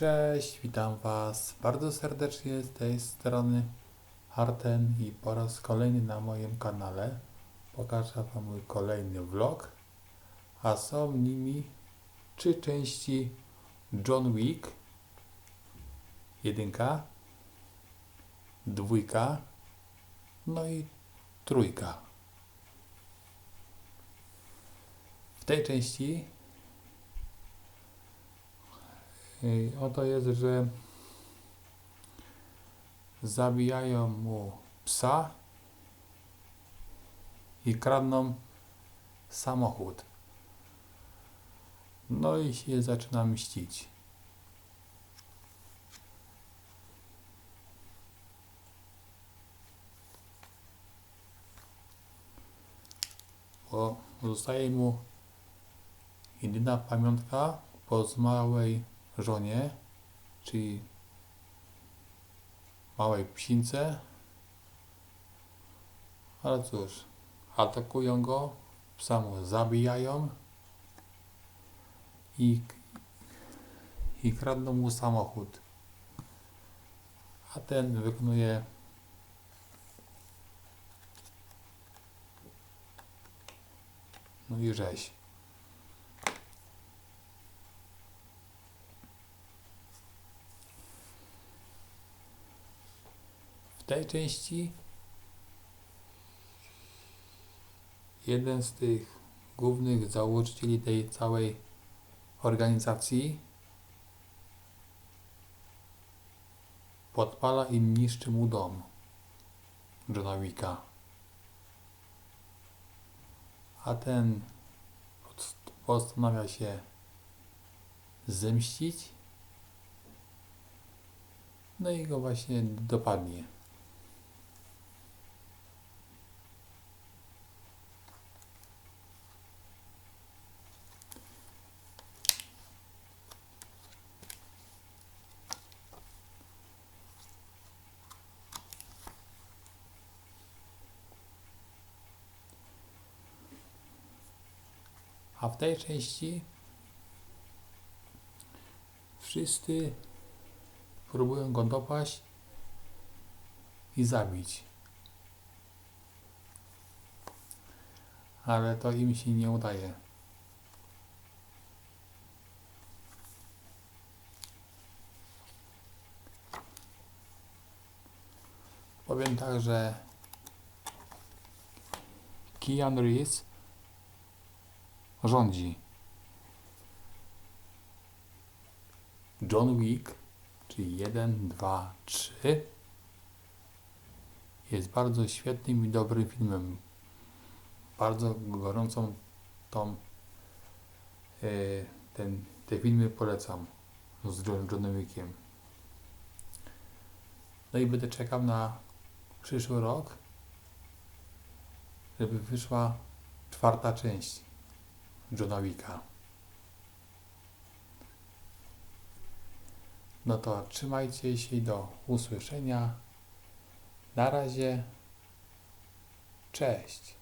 Cześć, witam Was bardzo serdecznie z tej strony Arten i po raz kolejny na moim kanale pokażę Wam mój kolejny vlog, a są nimi trzy części John Wick, jedynka, dwójka, no i trójka. W tej części Oto jest, że zabijają mu psa i kradną samochód. No i się zaczyna mścić. Bo zostaje mu jedyna pamiątka po zmarłej żonie, czyli małej psince. Ale cóż, atakują go, psa mu zabijają i, i kradną mu samochód. A ten wykonuje no i rzeź. Tej części jeden z tych głównych założycieli tej całej organizacji podpala i niszczy mu dom Johna Wicka. A ten post- postanawia się zemścić no i go właśnie dopadnie. A w tej części wszyscy próbują go dopaść i zabić. Ale to im się nie udaje. Powiem tak, że Keanu Reeves rządzi. John Wick czyli 1, 2, 3 jest bardzo świetnym i dobrym filmem. Bardzo gorącą tą e, ten, te filmy polecam z John, Johnem Wickiem. No i będę czekał na przyszły rok, żeby wyszła czwarta część Johna Wicka. No to trzymajcie się do usłyszenia. Na razie. Cześć.